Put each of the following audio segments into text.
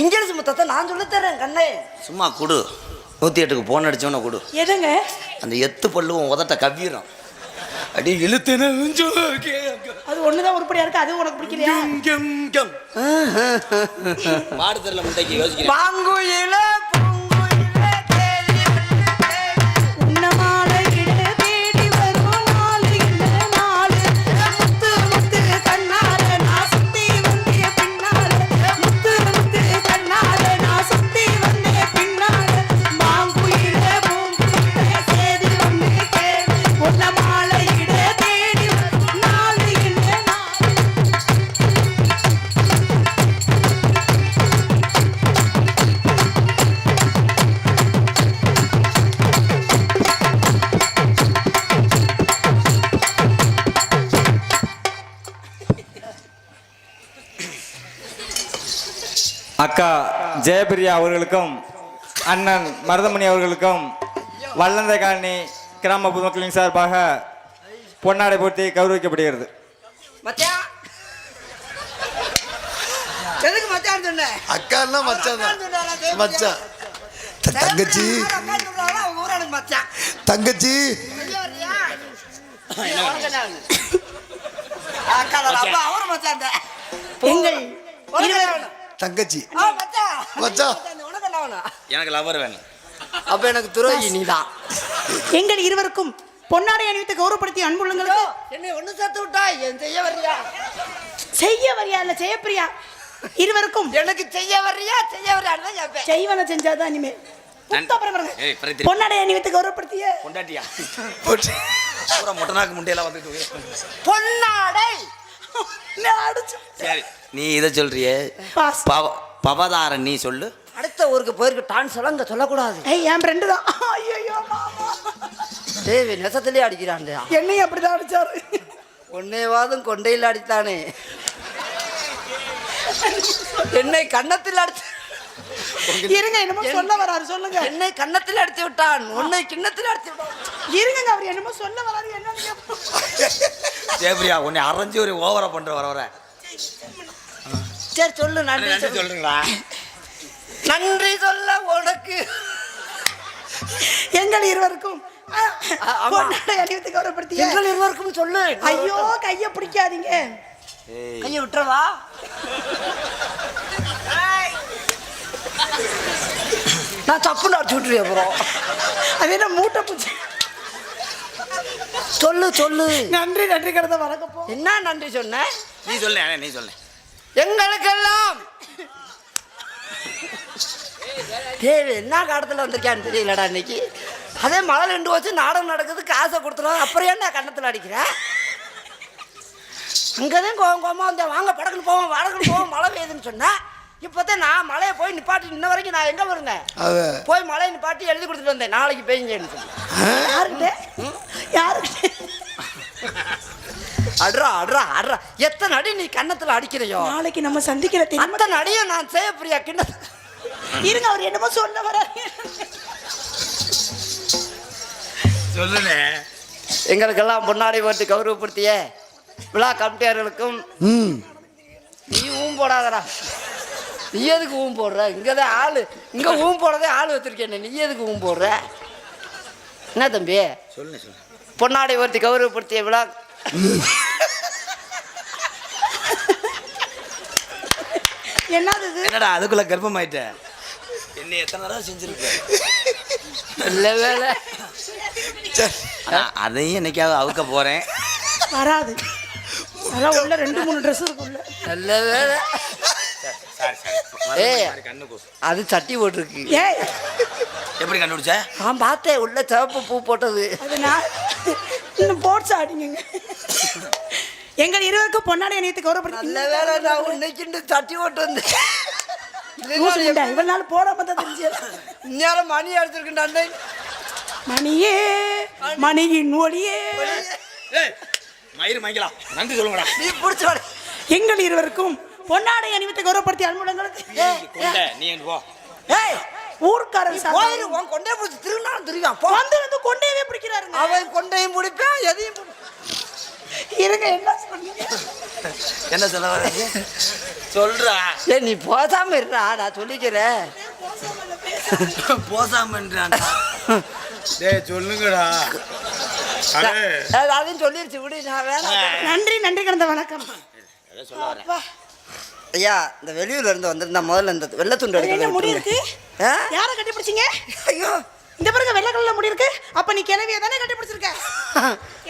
English முத்தத்தை நான் சொல்லி தரேன் கண்ணே. சும்மா கொடு. நூற்றி எட்டுக்கு போன் அடிச்சவன கொடு. எதுங்க? அந்த எத்து பல்லு உன் உதட்ட கவ்விடும் அடி இழுத்துன அது ஒண்ணுதான் உருப்படியா இருக்கு அது உனக்கு பிடிக்கலையா? மாடு தெரியல முட்டைக்கு யோசிக்கிறேன். அக்கா ஜெயபிரியா அவர்களுக்கும் அண்ணன் மருதமணி அவர்களுக்கும் வல்லந்தை காலனி கிராம பொதுமக்களின் சார்பாக பொன்னாடை போட்டி கௌரவிக்கப்படுகிறது. அக்கான்னா மச்சான்? மச்சான். தங்கச்சி. தங்கச்சி. எங்கள் தங்கச்சி. வேணும்? எனக்கு லவர் வேணும். அப்ப எனக்கு துரோகி நீதான். எங்கள் இருவருக்கும் பொன்னாடை அணிவித்து கௌரவப்படுத்திய அன்புள்ளங்களுக்கு என்னை ஒண்ணு சேர்த்து விட்டா? என் செய்ய வர்றியா? செய்ய வரியா இல்ல செய்யப்பிரியா? இருவருக்கும் எனக்கு செய்ய வர்றியா? செய்ய கேட்பேன் செய்வன செஞ்சாதான் இனிமே. பொன்னாடை அணிவித்து கௌரவப்படுத்திய கொண்டாட்டியா போட்டு. பூரா முட்டனாக்கு முட்டையெல்லாம் வந்துட்டு பொன்னாடை! நான் அடிச்சு சரி நீ இதை சொல்றியே. பாஸ். பவ பவதாரன் நீ சொல்லு. அடுத்த ஊருக்கு போயிருக்கு டான்ஸ் எல்லாம் இங்க சொல்லக்கூடாது. ஏய் என் ஃப்ரெண்டு தான். ஐயோ மாமா. தேவி நெசத்திலே அடிக்கிறான் என்னையும் அப்படிதான் அடிச்சாரு. உன்னைவாதும் கொண்டையில் அடித்தானே. என்னை கன்னத்தில் அடித்து இருங்க என்னமோ சொல்ல வராரு சொல்லுங்க. என்னை கன்னத்தில் அடித்து விட்டான். உன்னை கிண்ணத்தில் அடித்து விட்டான். இருங்க அவர் என்னமோ சொல்ல வராரு என்னன்னு கேப்போம். ஜெயபிரியா உன்னை அரைஞ்சு ஒரு ஓவரா பண்ற வர வர. சரி சொல்லு நன்றி நன்றி சொல்லு. சொல்றீங்களா? நன்றி சொல்ல உனக்கு. எங்கள் இருவருக்கும் அணிவித்து கௌரவப்படுத்திய எங்கள் இருவருக்கும் சொல்லு. ஐயோ கைய பிடிக்காதீங்க. கையை விட்டுறவா? நான் தப்புன்னு அடிச்சு விட்டுருவேன் அப்புறம். அது என்ன மூட்டை பூச்சி? சொல்லு சொல்லு. நன்றி நன்றி கடந்த வணக்கப்போ என்ன நன்றி சொன்ன? நீ சொல்ல நீ சொல்ல. எங்களுக்கெல்லாம். தேவி என்ன காலத்தில் வந்திருக்கான்னு தெரியலடா இன்னைக்கு. அதே மழை ரெண்டு வச்சு நாடகம் நடக்குது காசை கொடுத்துருவோம் அப்புறம் என்ன கன்னத்தில் அடிக்கிறேன் அங்கதான் கோவம் கோவமா வந்தேன். வாங்க படகுன்னு போவோம் வடகுன்னு போவோம் மழை பெய்யுதுன்னு சொன்னேன் இப்போதான் நான் மழையை போய் நிப்பாட்டி இன்ன வரைக்கும் நான் எங்கே வருங்க போய் மழையை நிப்பாட்டி எழுதி கொடுத்துட்டு வந்தேன். நாளைக்கு பெய்யுங்கன்னு சொல்லி யாருக்கிட்ட யாருக்கிட்ட அட்ரா அட்ரா அட்ரா. எத்தனை அடி நீ கன்னத்தில் அடிக்கிறையோ? நாளைக்கு நம்ம சந்திக்கிற தெரியுமா அத்தனை அடியும் நான் செய்ய பிரியா கிண்ணத்தில் இருங்க அவர் என்னமோ சொல்ல வராரு. சொல்லுனே. எங்களுக்கெல்லாம் பொன்னாடை போட்டு கௌரவப்படுத்திய. விழா கமிட்டியார்களுக்கும் ம். நீ ஊம் போடாதடா. நீ எதுக்கு ஊம் போடுற? இங்கே தான் ஆள். இங்கே ஊம் போடுறதே ஆள் வச்சிருக்கேன் நீ எதுக்கு ஊம் போடுற? என்ன தம்பி? சொல்லுங்க சொல்லு பொன்னாடை ஒருத்தி கௌரவப்படுத்திய விழா. என்னது என்னடா அதுக்குள்ள கர்ப்பமாயிட்ட. என்ன எத்தனை தடவை செஞ்சிருக்க? நல்ல வேலை அதையும் என்னைக்காவது அவுக்க போறேன். வராது. அதான் உள்ள ரெண்டு மூணு ட்ரெஸ் இருக்குல்ல நல்ல வேலை ஏய். அது சட்டி போட்டிருக்கு. ஏய். எப்படி கண்டுபிடிச்ச? நான் பார்த்தேன் உள்ள சிவப்பு பூ போட்டது. அது நான் இன்னும் போட்ஸ் ஆடிங்க எங்கள் இருவருக்கும் பொன்னாடை அணியத்தை கௌரவப்படுத்தி நல்ல வேலை நான் இன்னைக்கு சட்டி போட்டு வந்து இவ்வளவு நாள் போடாம தான் தெரிஞ்சு இந்நேரம் மணி அடிச்சிருக்கேன் மணியே மணியின் ஒளியே. ஏய் மயிறு மங்கிலாம் நன்றி சொல்லுங்கடா. நீ பிடிச்ச. எங்கள் இருவருக்கும் பொன்னாடை அணிவித்து கௌரவப்படுத்திய அன்புடங்களுக்கு நீ போ? ஏய் ஊர்க்காரன் கோயில் உன் கொண்டே பிடிச்சி திருநாளும் திருவான் போ. வந்து வந்து கொண்டேவே பிடிக்கிறாருங்க. அவன் கொண்டையும் பிடிப்பான் எதையும் இருங்க என்ன சொன்னீங்க? என்ன சொல்ல வர சொல்றா. ஏ நீ போதாம இருடா நான் சொல்லிக்கிறேன். போசாமன்றான் டேய் சொல்லுங்கடா. அதையும் சொல்லிருச்சு விடு நான் வேற நன்றி நன்றி கிடந்த வணக்கம். அப்பா, ஐயா இந்த வெளியூர்ல இருந்து வந்திருந்தா முதல்ல இந்த வெள்ளை துண்டு என்ன முடி எடுக்க இருக்கு. ஆ? யாரை கட்டி பிடிச்சீங்க? ஐயோ. இந்த பிறகு வெள்ளை கலர்ல முடி இருக்கு. அப்ப நீ கிளவிய தானே கட்டி பிடிச்சிருக்க?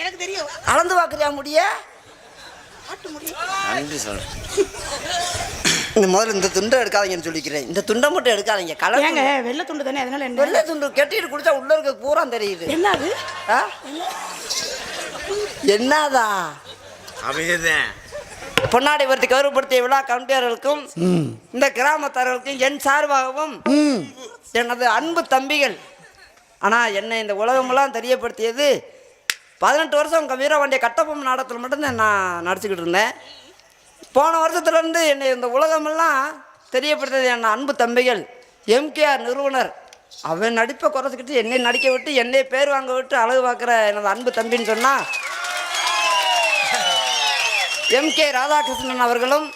எனக்கு தெரியும். அளந்து பாக்குறியா முடிய? ஆட்டு முடி. நன்றி சொல்றேன் இந்த முதல்ல இந்த துண்டை எடுக்காதீங்கன்னு சொல்லிக்கிறேன். இந்த துண்டை மட்டும் எடுக்காதீங்க. கலர் ஏங்க வெள்ளை துண்டு தானே? அதனால என்ன? வெள்ளை துண்டு கட்டிட்டு குடிச்சா உள்ள இருக்க பூரா தெரியுது. என்ன அது ஆ? என்னதா? அவையதான் பொன்னாடி வருத்தி கௌரவப்படுத்திய விழா கவுண்டியர்களுக்கும் இந்த கிராமத்தார்களுக்கும் என் சார்பாகவும் எனது அன்பு தம்பிகள் ஆனால் என்னை இந்த உலகமெல்லாம் தெரியப்படுத்தியது பதினெட்டு வருஷம் உங்கள் வீரவாண்டிய கட்டபொம்மன் நாடகத்தில் மட்டும்தான் நான் நடிச்சுக்கிட்டு இருந்தேன். போன வருஷத்துலேருந்து என்னை இந்த உலகமெல்லாம் தெரியப்படுத்தியது என் அன்பு தம்பிகள் எம்கேஆர் நிறுவனர். அவன் நடிப்பை குறைச்சிக்கிட்டு என்னை நடிக்க விட்டு என்னை பேர் வாங்க விட்டு அழகு பார்க்குற எனது அன்பு தம்பின்னு சொன்னால் எம் கே ராதாகிருஷ்ணன் அவர்களும்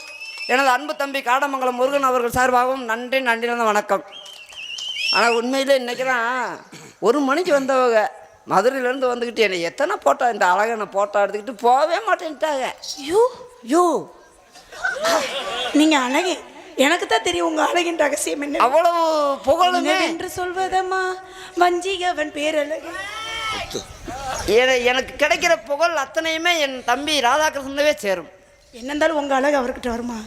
எனது அன்பு தம்பி காடமங்கலம் முருகன் அவர்கள் சார்பாகவும் நன்றி நன்றி வணக்கம். ஆனால் உண்மையிலே இன்னைக்குதான் ஒரு மணிக்கு வந்தவங்க மதுரையிலேருந்து வந்துக்கிட்டு என்னை எத்தனை போட்டோ இந்த அழகனை போட்டோ எடுத்துக்கிட்டு போகவே மாட்டேன்ட்டாங்க. ஐயோ! யோ! நீங்க அழகு எனக்கு தான் தெரியும் உங்க அழகின் ரகசியம் என்ன. அவ்வளவு புகழுமே. என்று சொல்வதம்மா? வஞ்சிகவன் பேரழகு. எனக்கு கிடைக்கிற புகழ் அத்தனையுமே என் தம்பி ராதாகிருஷ்ணனவே சேரும். என்ன இருந்தாலும் உங்க அழகு அவர்கிட்ட வருமா?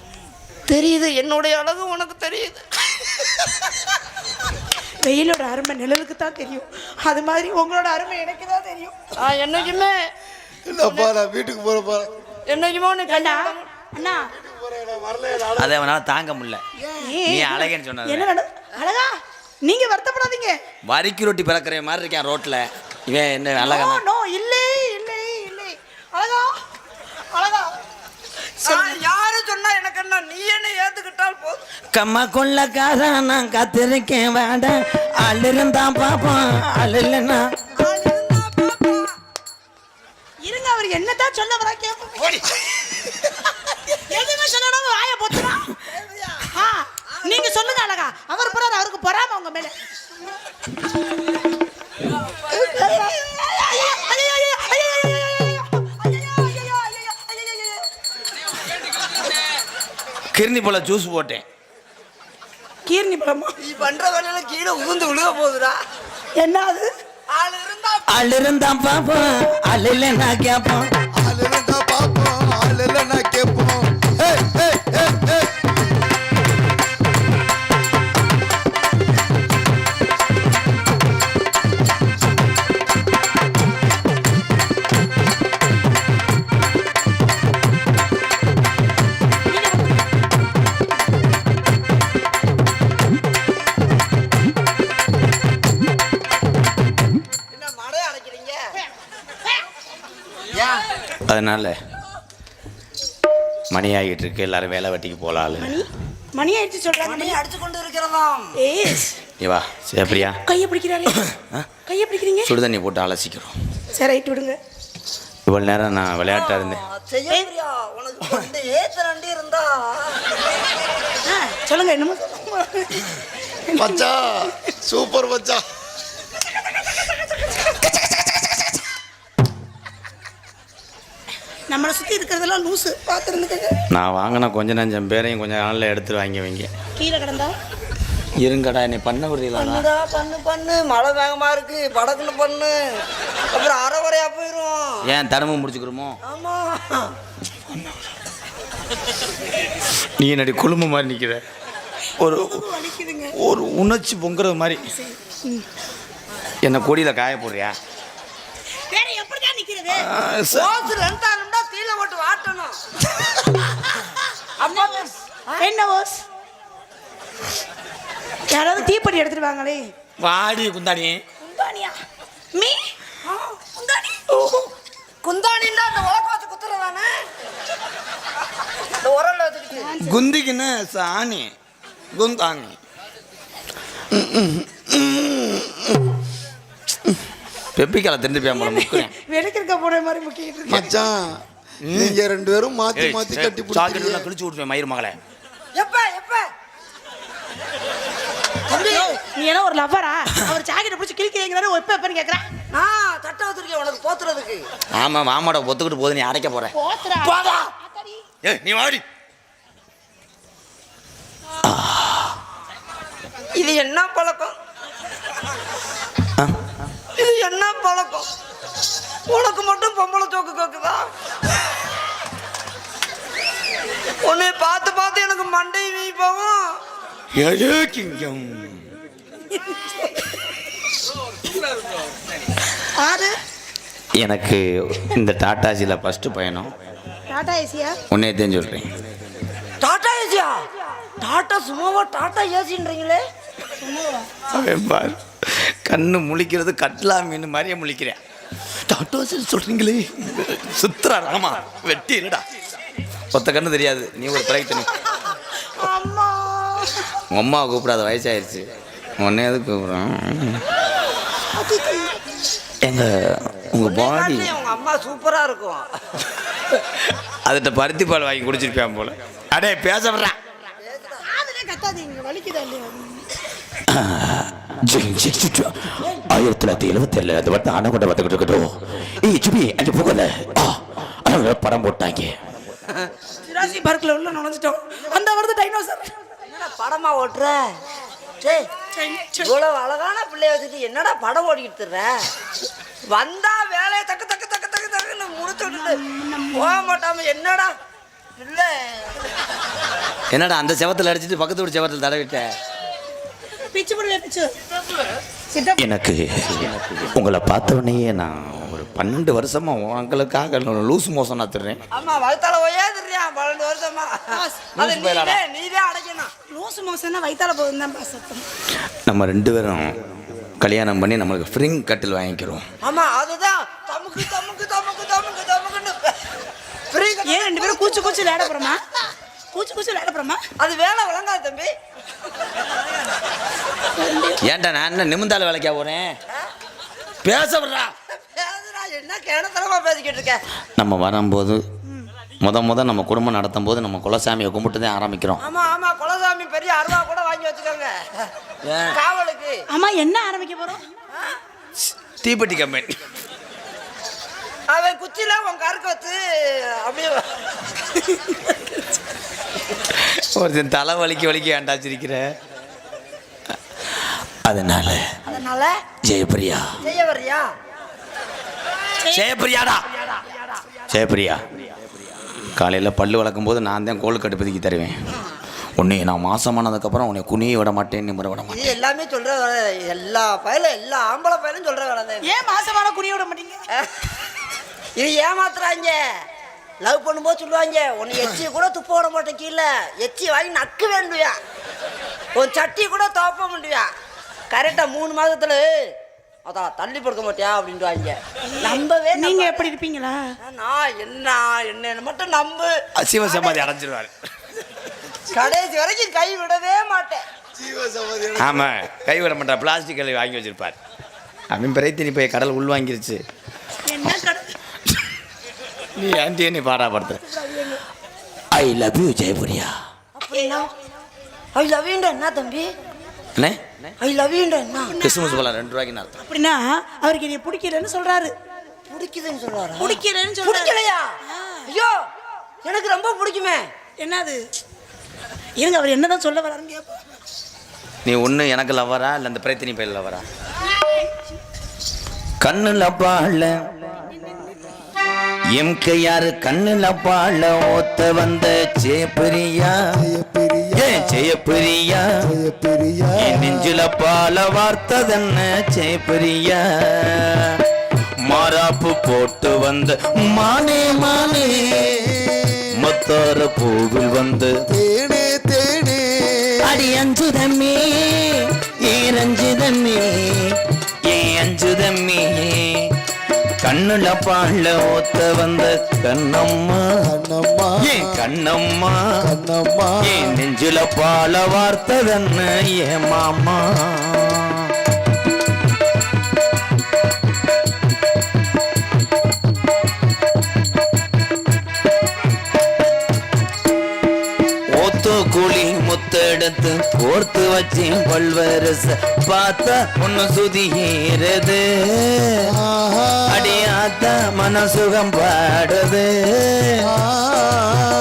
தெரியுது என்னுடைய அழகு உனக்கு தெரியுது. வெயிலோட அருமை நிழலுக்கு தான் தெரியும். அது மாதிரி உங்களோட அருமை எனக்கு தான் தெரியும் என்னைக்குமே இல்லப்பா நான் வீட்டுக்கு போறப்பா என்னைக்குமே உன்னை அண்ணா அண்ணா. அதை அவனால தாங்க முடியல? நீ அழகேன்னு சொன்னது. என்ன அழகா? நீங்க வருத்தப்படாதீங்க. வரிக்கு ரொட்டி பிறக்கிற மாதிரி இருக்கேன் ரோட்ல. இவன் என்ன அழகா நோ இல்லை இல்லை இல்லை. அழகா? அழகா? யாரு சொன்னா எனக்கு என்ன? நீ என்ன ஏத்துக்கிட்டால் போதும். கம்மா கொள்ளக்காரா நான் காத்திருக்கேன் வேண்டாம் ஆள் இருந்தா பாப்பான் ஆள் இல்லைன்னா. இருங்க அவர் என்னதான் சொல்ல வரா கேட்போம் எதுவுமே சொல்லணும் வாய போத்துனா ஆ நீங்க சொல்லுங்க அழகா. அவர் போறாரு அவருக்கு பொறாம உங்க மேல. கிருணி போல ஜூஸ் போட்டேன். கீர்னி பழமா? நீ பண்ற வேலையில கீழே உளுந்து விழுக போகுதுடா. என்ன அது ஆள் இருந்தா ஆள் இருந்தா பாப்பான் ஆள் இல்லைன்னா கேட்பான் ஆள் இருந்தா பாப்போம் ஆள் இல்லைன்னா கேட்போம். அதனால மணி ஆகிட்டு இருக்கு எல்லாரும் வேலை வெட்டிக்கு ஆளு மணி? ஆயிடுச்சு சொல்றாங்க. மணி அடிச்சு கொண்டு இருக்கிறதாம். ஏய். நீ வா சேப்பிரியா கையை பிடிக்கிறாரு கையை பிடிக்கிறீங்க? சுடு தண்ணி போட்டு அலசிக்கிறோம். சரி ரைட் விடுங்க. இவ்வளோ நேரம் நான் விளையாட்டா இருந்தேன். செய்யா உனக்கு வந்து ஏத்து ரெண்டு இருந்தா. ஆ, சொல்லுங்க என்னமோ? மச்சான் சூப்பர் மச்சான். நம்மளை சுத்தி இருக்கிறதெல்லாம் லூசு. பார்த்துருந்துக்கங்க நான் வாங்கின கொஞ்ச நஞ்சம் பேரையும் கொஞ்சம் நாளில் எடுத்துட்டு வாங்கி வைங்க கீழே கிடந்தா? இருங்கடா என்னை பண்ண விடுறீங்களா பண்ணு பண்ணு. மழை வேகமா இருக்கு. படக்குன்னு பண்ணு. அப்புறம் அரை வரையா போயிரும். ஏன் தரமும் முடிச்சுக்கிறோமோ ஆமா. நீ என்னடி குழும்பு மாதிரி நிற்கிற ஒரு ஒரு உணர்ச்சி பொங்குறது மாதிரி. என்ன கொடியில் காய போடுறியா? நிக்கிறது ஓசு ரெண்டாலும்டா கீழே போட்டு வாட்டணும். அப்பா என்ன ஓஸ் யாராவது தீப்பெட்டி எடுத்துட்டு வாங்களே வாடி குந்தாடி குந்தானியா மீ? ஆ, குந்தானி குந்தாணின்னா அந்த உலக்க வச்சு குத்துறதானே? இந்த உரல்ல வச்சுக்கிட்டு. குந்திக்குன்னு சாணி. குந்தாணி. பெப்பிக்கால திண்டு போய் முக்குறேன். வெளுக்கிருக்க போன மாதிரி முக்கிட்டு மச்சான் நீங்க ரெண்டு பேரும் மாத்தி மாத்தி கட்டி பிடிக்கிறீங்க நான் கிழிச்சு விட்டுருவேன் மயிர் மகளே. எப்ப எப்ப? தம்பி நீ என்ன ஒரு லவ்வரா அவர் ஜாக்கெட்டை பிடிச்சி கிழிக்கிறீங்கிறாரு எப்ப எப்பன்னு கேக்குறேன் நான் தட்டை வச்சிருக்கேன் உனக்கு போத்துறதுக்கு. ஆமா மாமாட ஒத்துக்கிட்டு போது நீ அடைக்க போற. போத்துறா. போடா. ஏய் நீ வாடி. இது என்ன பழக்கம்? பழக்கம் உனக்கு மட்டும் பொம்பளை சோக்கு கேக்குதா? உன்னை பார்த்து பார்த்து எனக்கு மண்டை வீ போகும். ஏழு கிங்கம். ஆறு எனக்கு இந்த டாட்டாஜியில் ஃபஸ்ட்டு பயணம் டாடா ஏசியா? உன்னே தெரிஞ்சு சொல்கிறேன் டாடா ஏசியா? டாடா சும்மாவா? டாடா ஏசின்றீங்களே? பார். கண்ணு முழிக்கிறது கட்லா மீன் மாதிரியே முழிக்கிறேன். டாட்டாஜில் சொல்கிறீங்களே சுத்துறா ராமா வெட்டி இல்லடா ஒத்த கண்ணு தெரியாது நீ ஒரு பிறகு தண்ணி உங்கள் அம்மாவை கூப்பிடாத வயசாயிருச்சு. உன்னே எது கூப்பிட்றான் எங்க உங்கள் பாடி. உங்க அம்மா சூப்பரா இருக்கும். அதுகிட்ட பருத்தி பால் வாங்கி குடிச்சிருப்பேன் போல. அடே பேச ஆயிரத்தி தொள்ளாயிரத்தி எழுபத்தி ஏழுல அது வந்து அணை கொண்டு வந்துகிட்டு இருக்கட்டும். ஏய் போகல ஆ அண்ணா படம் போட்டாங்க. ஜுராசி பார்க்ல உள்ள நுழைஞ்சிட்டோம். அந்த வருது டைனோசர் என்னடா படமா ஓட்டுற? டேய் இவ்வளவு அழகான பிள்ளைய வச்சுட்டு என்னடா படம் ஓடிக்கிட்டு? வந்தா வேலையை தக்கு தக்கு தக்கு தக்கு தக்குன்னு முடிச்சு விட்டுட்டு போக மாட்டாம என்னடா இல்ல என்னடா அந்த செவத்தில் அடிச்சிட்டு பக்கத்து வீட்டு செவத்தில் தடவிட்ட பிச்சு போடுவே பிச்சு சித்தப்பா எனக்கு உங்களை பார்த்தவொடனே நான் ஒரு பன்னெண்டு வருஷமா உங்களுக்காக லூஸ் மோசம் நாத்துறேன் ஆமா வகுத்தால ஒய்யாதுறியா பன்னெண்டு வருஷமா. அது நீதே நீதே அடைக்கணும். லூசு மோசம்னா வயித்தால சத்தம். நம்ம ரெண்டு பேரும் கல்யாணம் பண்ணி நம்மளுக்கு ஃப்ரிங் கட்டில் வாங்கிக்கிறோம். ஆமா அதுதான். தமுக்கு தமுக்கு தமுக்கு தமுக்கு தமுக்குன்னு. ஏன் ரெண்டு பேரும் கூச்சு கூச்சு விளையாட போறோமா? கூச்சு கூச்சு விளையாட போறோமா? அது வேலை விளங்காது தம்பி. ஏன்டா நான் என்ன நிமிந்தால வேலைக்கா போறேன்? பேச விடுறா பேசுடா, என்ன கிணத்தனமா பேசிக்கிட்டு இருக்க? நம்ம வரும்போது முத முத நம்ம குடும்பம் நடத்தும் போது நம்ம குலசாமியை கும்பிட்டு தான் ஆரம்பிக்கிறோம். ஆமா ஆமா குலசாமி பெரிய அருவா கூட வாங்கி வச்சுக்கோங்க. காவலுக்கு. ஆமா என்ன ஆரம்பிக்க போறோம்? தீப்பெட்டி கம்பெனி. அவன் குச்சில உன் கருக்கு வச்சு அப்படியே ஒருத்தன் தலை வலிக்க வலிக்க ஏண்டாச்சிருக்கிற அதனால அதனால? ஜெயபிரியா வர்றியா ஜெயபிரியாடா ஜெயபிரியா காலையில் பல்லு வளர்க்கும் போது நான் தான் கோல் கட்டுப்பதிக்கு தருவேன். உன்னை நான் மாசமானதுக்கப்புறம் உன்னை குனிய விட மாட்டேன் நிமிர விட மாட்டேன். எல்லாமே வேலை. எல்லா பயலும் எல்லா ஆம்பளை பயலும் சொல்ற வேலை. ஏன் மாசமான குனிய விட மாட்டீங்க? இது ஏமாத்துறாங்க. லவ் பண்ணும்போது சொல்லுவாங்க உன்னை எச்சி கூட துப்ப விட மாட்டேன் கீழே. எச்சி வாங்கி நக்கு வேண்டுவியா? உன் சட்டி கூட துவப்ப முடியா கரெக்டா மூணு மாதத்துல அதான் தள்ளி படுக்க மாட்டியா அப்படின்ட்டு நம்பவே நீங்க. எப்படி இருப்பீங்களா? நான் என்ன என்ன மட்டும் நம்பு. அசிவ சமாதி அடைஞ்சிருவாரு. கடைசி வரைக்கும் கை விடவே மாட்டேன். ஆமாம் கை விட மாட்டா பிளாஸ்டிக் கல்வி வாங்கி வச்சிருப்பார். அவன் பிறைத்தினி போய் கடல் உள் வாங்கிருச்சு. நீ ஆண்டியை நீ பாடாப்படுத்துற ஐ லவ் யூ ஜெயபிரியா. அப்படின்னா? ஐ லவ் யூன்ற என்ன தம்பி? அண்ணே ஐ லவ் யூன்ற கிறிஸ்துமஸ் பழம் ரெண்டு ரூபாய்க்கு அர்த்தம்? அப்படின்னா அவருக்கு என்னை பிடிக்கலன்னு சொல்றாரு. பிடிக்குதுன்னு சொல்றாரா? பிடிக்கலன்னு சொல்றாரு. பிடிக்கலையா? ஐயோ எனக்கு ரொம்ப பிடிக்குமே. என்னது? இருங்க அவர் என்னதான் சொல்ல வராருன்னு கேட்போம் நீ ஒன்று எனக்கு லவரா இல்லை அந்த பிறைத்தினி பையன் லவரா கண்ணுல பாழ எம் கையாரு கண்ணுல பாழ ஓத்த வந்த ஜெயபிரியா ஜெயப்பிரியா? ஜெயப்பிரியா. நெஞ்சில பால வார்த்ததென்ன ஜெயபிரியா மாறாப்பு போட்டு வந்த மானே மானே. மத்தார பூவில் வந்து தேனே தேனே. அடி அஞ்சுதம்மே ஏ ரஞ்சிதம்மே ஏ அஞ்சுதம்மே. கண்ணுல பாழ நடத்த வந்த கண்ணம்மா. கண்ணம்மா. ஏன் கண்ணம்மா. கண்ணம்மா. ஏன் நெஞ்சில பால வார்த்ததன்ன ஏன் மாமா. கூலி முத்தெடுத்து கோர்த்து வச்சேன் பல்வரச பார்த்தா ஒன்னு சுதியேறது மனசுகம் பாடுது.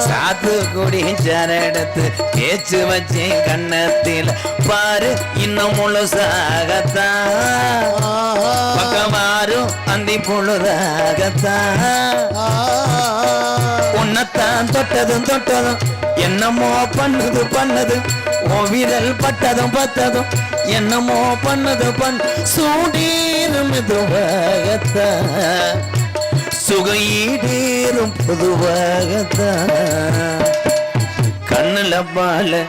சாத்து குடி சரடத்து பேச்சு வச்சேன் கண்ணத்தில் பாரு இன்னும் முழுசாகத்தான். பக்கமாறும் அந்தி பொழுதாகத்தான். உன்னைத்தான் தொட்டதும் தொட்டதும் என்னமோ பண்ணுது பண்ணுது. ஓ விரல் பட்டதும் பட்டதும் என்னமோ பண்ணுது பண்ணு. சூடீரும் மெதுவாகத்தான் சுகையீடேறும் பொதுவாகத்தான். கண்ணுல பால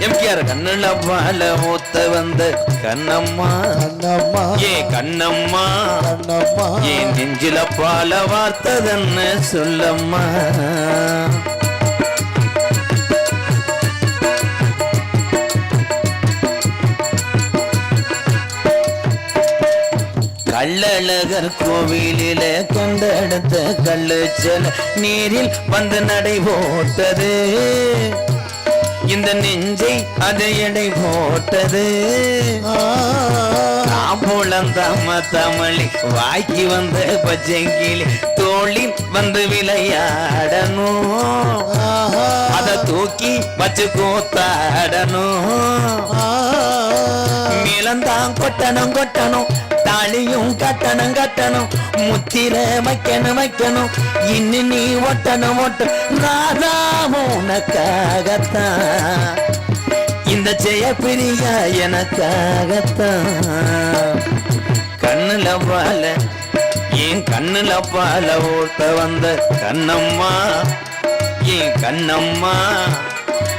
எம்கேஆர் கண்ணுல பால ஊத்த வந்த கண்ணம்மா. கண்ணம்மா. ஏ கண்ணம்மா. கண்ணம்மா. என் நெஞ்சில பால வார்த்ததன்னு சொல்லம்மா. கள்ளழகர் கோவிலில கொண்டெடுத்த கள்ளுச்சல் நீரில் வந்து நடை போட்டது. இந்த நெஞ்சை அது எடை போட்டது. காம்புளந்தாம தமிழி வாய்க்கு வந்த பச்சைக்கிளி தோளில் வந்து விளையாடணும். அத தூக்கி வச்சு கூத்தாடணும். மேலந்தான் கொட்டணும் கொட்டணும். தாலியும் கட்டணும் கட்டணும். முத்திர வைக்கணும் வைக்கணும். இன்னு நீ ஒட்டணும் ஒட்ட ராதாமோ உனக்காகத்தான். இந்த ஜெயப்பிரியா எனக்காகத்தான். கண்ணுல பால என் கண்ணுல பால ஓட்ட வந்த கண்ணம்மா. என் கண்ணம்மா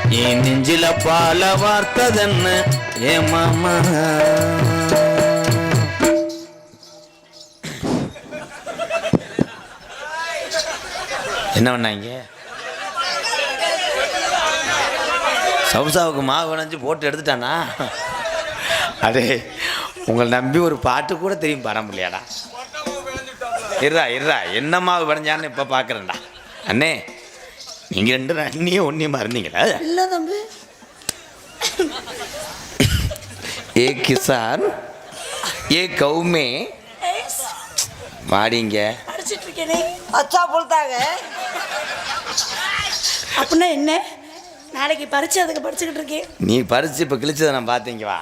என் நெஞ்சில பால வார்த்ததென்ன? ஏ மாமா. என்ன பண்ணாங்க? சவுசாவுக்கு மாவு விளைஞ்சு போட்டு எடுத்துட்டானா? அடே உங்களை நம்பி ஒரு பாட்டு கூட தெரியும் பாட முடியாடா இருடா இருடா என்ன மாவு விளைஞ்சான்னு இப்போ பார்க்குறேன்டா அண்ணே நீங்கள் ரெண்டு அண்ணியும் ஒன்றையும் மறந்தீங்களா இல்ல தம்பி. ஏ கிசான் ஏ கௌமே. படிச்சிட்டு இருக்கேனே. அச்சா புல்தாங்க அப்படின்னா என்ன? நாளைக்கு பரிச்சு அதுக்கு படிச்சுக்கிட்டு இருக்கேன். நீ பறிச்சு இப்போ கிழிச்சதை நான் பார்த்தீங்க வா.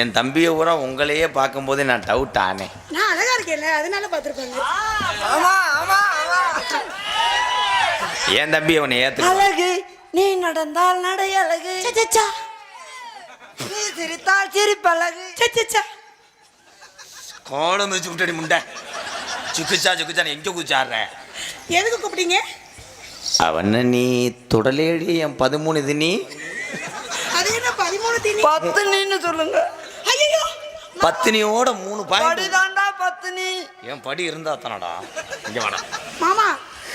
என் தம்பியை பூரா உங்களையே பார்க்கும்போதே நான் டவுட் ஆனேன் நான் அழகா இருக்கேன்ல அதனால பார்த்துருப்பாங்க. ஆமா ஆமா ஆமா. என் தம்பி அவனை ஏற்று அழகு நீ நடந்தால் நடை அழகு. சச்சா நீ சிரித்தால் சிரிப்பழகு. சச்சா கோலம் வச்சு விட்டடி முண்டை. சுக்குச்சா சுக்குச்சான்னு எங்கே குச்சாடுற? எதுக்கு கூப்பிட்டீங்க? அவனை நீ தொடலேடி என் பதிமூணு இது நீ அது என்ன பதிமூணு தீனி? பத்து நீன்னு சொல்லுங்க. ஐயோ பத்தினியோட மூணு பாயிண்ட் படிதாண்டா பத்து நீ என் படி இருந்தா தானடா இங்கே வாடா. மாமா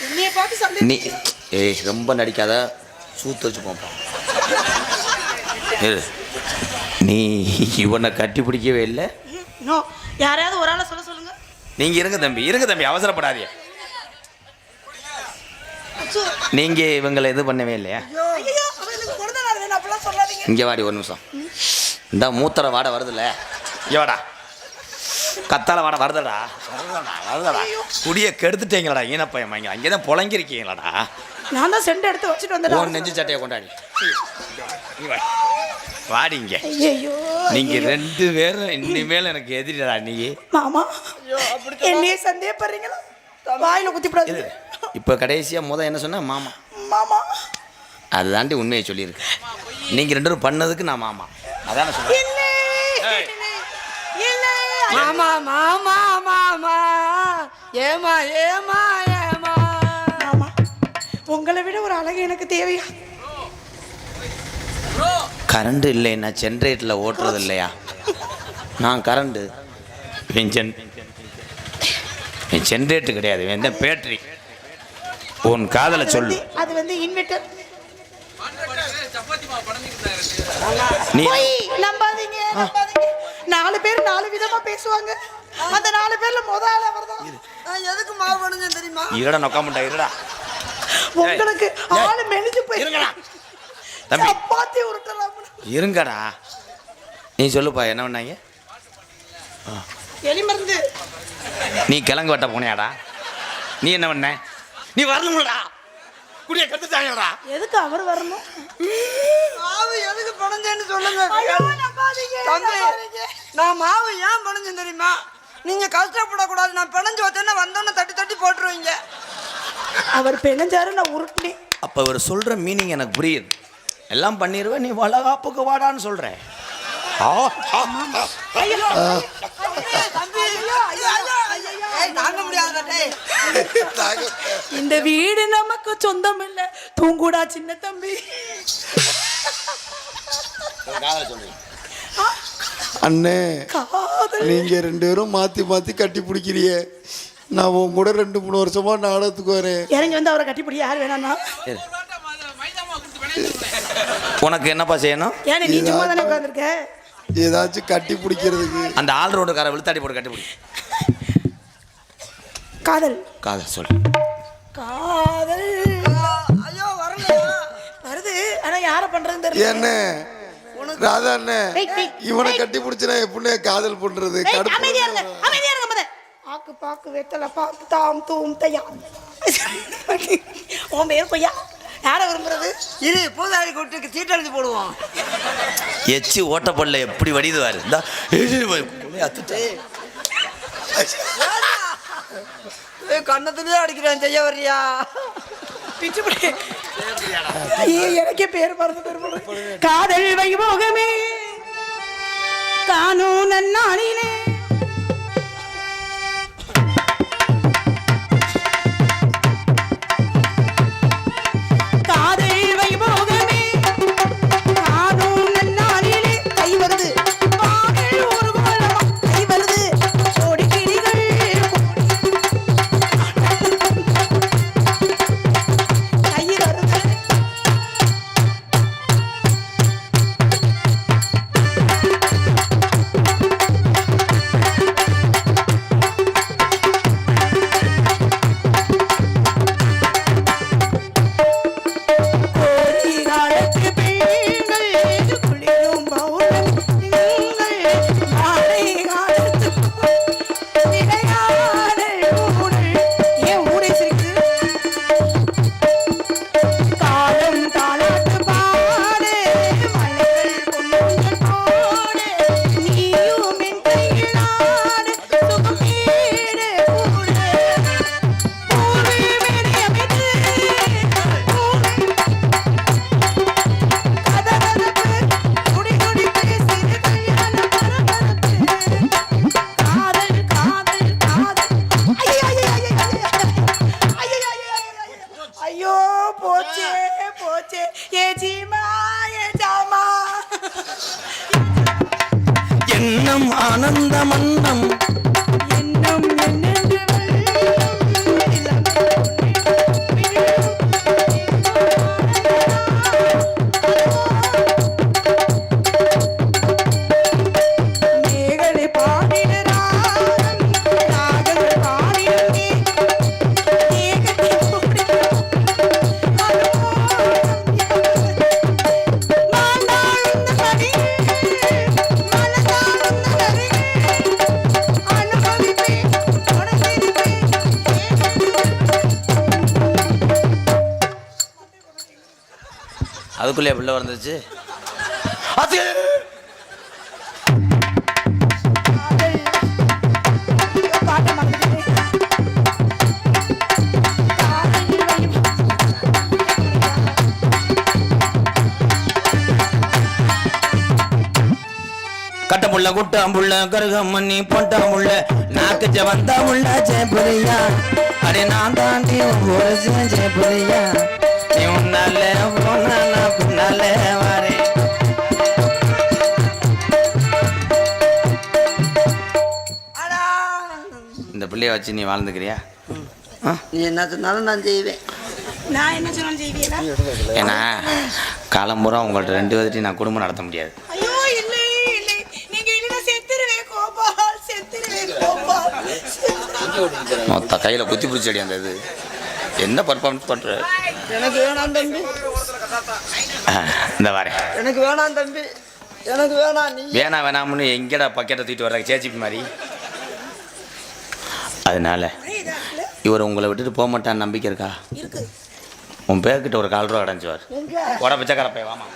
என்னைய பார்த்து சந்தேகம். நீ ஏய் ரொம்ப நடிக்காத. சூத்து வச்சு போப்பா. நீ இவனை கட்டி பிடிக்கவே இல்லை நோ யாரையாவது ஒரு ஆளை சொல்ல சொல்லுங்க நீங்க இருங்க தம்பி இருங்க தம்பி அவசரப்படாதீங்க அச்சோ, நீங்க இவங்களை இது பண்ணவே இல்லையா? இங்க வாடி ஒரு நிமிஷம். இந்த மூத்தர வாட வருதுல்ல. இங்க வாடா. கத்தால வாட வருதடா. வருதடா குடிய கெடுத்துட்டீங்களடா ஈனப்பையன் வாங்கி அங்கே தான் புழங்கிருக்கீங்களாடா நான் தான் சென்ட் எடுத்து வச்சுட்டு வந்துடுறேன் நெஞ்சு சட்டையை கொண்டாடி. இங்க ஐயோ நீங்க ரெண்டு பேரும் இனிமேல் எனக்கு எதிரிடா நீ. மாமா என்னையே சந்தேகப்படுறீங்களா? வாயில குத்திப்படாது இப்போ கடைசியா முத என்ன சொன்ன மாமா. மாமா. அதுதாண்டி உண்மையை சொல்லியிருக்கு நீங்க ரெண்டு பேரும் பண்ணதுக்கு நான் மாமா. அதான சொன்னேன் இல்லை ஏய். இல்லை மாமா மாமா மாமா. ஏமா ஏமா ஏமா. மாமா உங்களை விட ஒரு அழகு எனக்கு தேவையா? கரண்ட் இல்லைன்னா ஜென்ரேட்டரில் ஓட்டுறது இல்லையா நான் கரண்டு. இவன் ஜென் இவன் ஜென்ரேட்டர் கிடையாது தான் பேட்டரி உன் காதலை சொல்லு. அது வந்து இன்வெர்டர் நீ போய் நம்பாதீங்க நாலு பேர் நாலு விதமா பேசுவாங்க. அந்த நாலு பேர்ல முத ஆள் அவர்தான். நான் எதுக்கு மாவு பண்ணுங்க தெரியுமா? இருடா நொக்காமட்டா இருடா. உங்களுக்கு ஆளு மெலிஞ்சு போய் இருங்கடா. தம்பி. சப்பாத்தி உருட்டலாம் இருங்கடா. நீ சொல்லுப்பா என்ன பண்ணாங்க? எலி மருந்து நீ கிழங்கு வெட்ட போனியாடா. நீ என்ன பண்ண? நீ வரணும்லடா. குடிய கத்துட்டாங்கடா. எதுக்கு அவர் வரணும்? மாவு எதுக்கு பணஞ்சேன்னு சொல்லுங்க. தம்பி. நான் மாவு ஏன் பணஞ்சேன் தெரியுமா? நீங்க கஷ்டப்படக்கூடாது. நான் பிணைஞ்சு வச்சேன்னா வந்தோன்னே தட்டி தட்டி போட்டுருவீங்க. அவர் பிணைஞ்சாரு நான் உருட்டினேன். அப்போ இவர் சொல்கிற மீனிங் எனக்கு புரியுது. எல்லாம் பண்ணிடுவேன் நீ வளகாப்புக்கு வாடான்னு சொல்கிறேன் ஐயோ தம்பி ஏய், தாங்க முடியாத டேய். இந்த வீடு நமக்கு சொந்தம் இல்ல தூங்குடா சின்ன தம்பி. அண்ணே நீங்க ரெண்டு பேரும் மாத்தி மாத்தி கட்டி பிடிக்கிறிய நான் உன் கூட ரெண்டு மூணு வருஷமா நாடகத்துக்கு வரேன். இறங்கி வந்து அவரை கட்டிப்பிடி யார் வேணாம்னா? உனக்கு என்னப்பா செய்யணும்? ஏன்னா நீ சும்மா தானே உட்காந்துருக்க ஏதாச்சும் கட்டி பிடிக்கிறதுக்கு. அந்த ஆள் ரோடுக்கார விழுத்தாடி போட்டு கட்டிப்பிடி காதல். காதல் சொல் காதல். ஐயோ வரல வருது ஆனா யார பண்றதுன்னு தெரியல. என்ன? ராதா அண்ணே இவனை. கட்டி பிடிச்சினா எப்படிண்ணே காதல் பண்றது? அமைதியா இருங்க அமைதியா இருங்க மத ஆக்கு பாக்கு வெத்தல பாக்கு தாம் தூம் தையா. உன் பேர் கொய்யா யார விரும்புறது? இரு பூதாரி கூட்டுக்கு சீட் எழுதி போடுவோம். எச்சி ஓட்டப்பல்ல எப்படி வடிதுவாரு இந்தா ஏய் கண்ணத்துலயே அடிக்கிறேன் செய்ய வர்றியா? எனக்கே பேர் மறந்து பேர். காதல் வைபோகமே. காணும் நன்னாளினே அதுக்குள்ளே பிள்ளை வந்துச்சு அது! கட்டமுள்ள குட்டாம்புள்ள கருகம் மண்ணி பொட்டாமுள்ள நாக்கு ஜவந்தா முள்ள ஜெயபுரியா அடே நான் தாண்டி ஒரு ஜெயபுரியா நீ உன்னால போனா இந்த பிள்ளைய வச்சு நீ வாழ்ந்துக்கிறியா? நீ என்ன சொன்னாலும் நான் செய்வேன். நான் என்ன சொன்னாலும் செய்வீங்களா ஏன்னா காலம்புறா உங்கள்ட்ட ரெண்டு பேர்த்தையும் நான் குடும்பம் நடத்த முடியாது. ஐயோ இல்லை இல்லை. நீங்க இல்லைன்னா செத்துருவேன் கோபால் செத்துருவேன் கோபால். செத்துருவேன். மொத்த கையில் குத்தி பிடிச்சடி அந்த இது. என்ன பர்ஃபார்மன்ஸ் பண்ணுற எனக்கு வேணாம் தம்பி. இந்த வரேன் எனக்கு வேணாம் தம்பி. எனக்கு வேணாம் நீ. வேணா வேணாம்னு எங்கடா பக்கெட்டை தூக்கிட்டு வர்ற? சேச்சிப்பி மாதிரி. அதனால இவர் உங்களை விட்டுட்டு போக மாட்டான்னு நம்பிக்கை இருக்கா? உன் பேர்கிட்ட ஒரு கால் ரூபா அடைஞ்சுவார். உட பிச்சைக்கார பைய வாமா.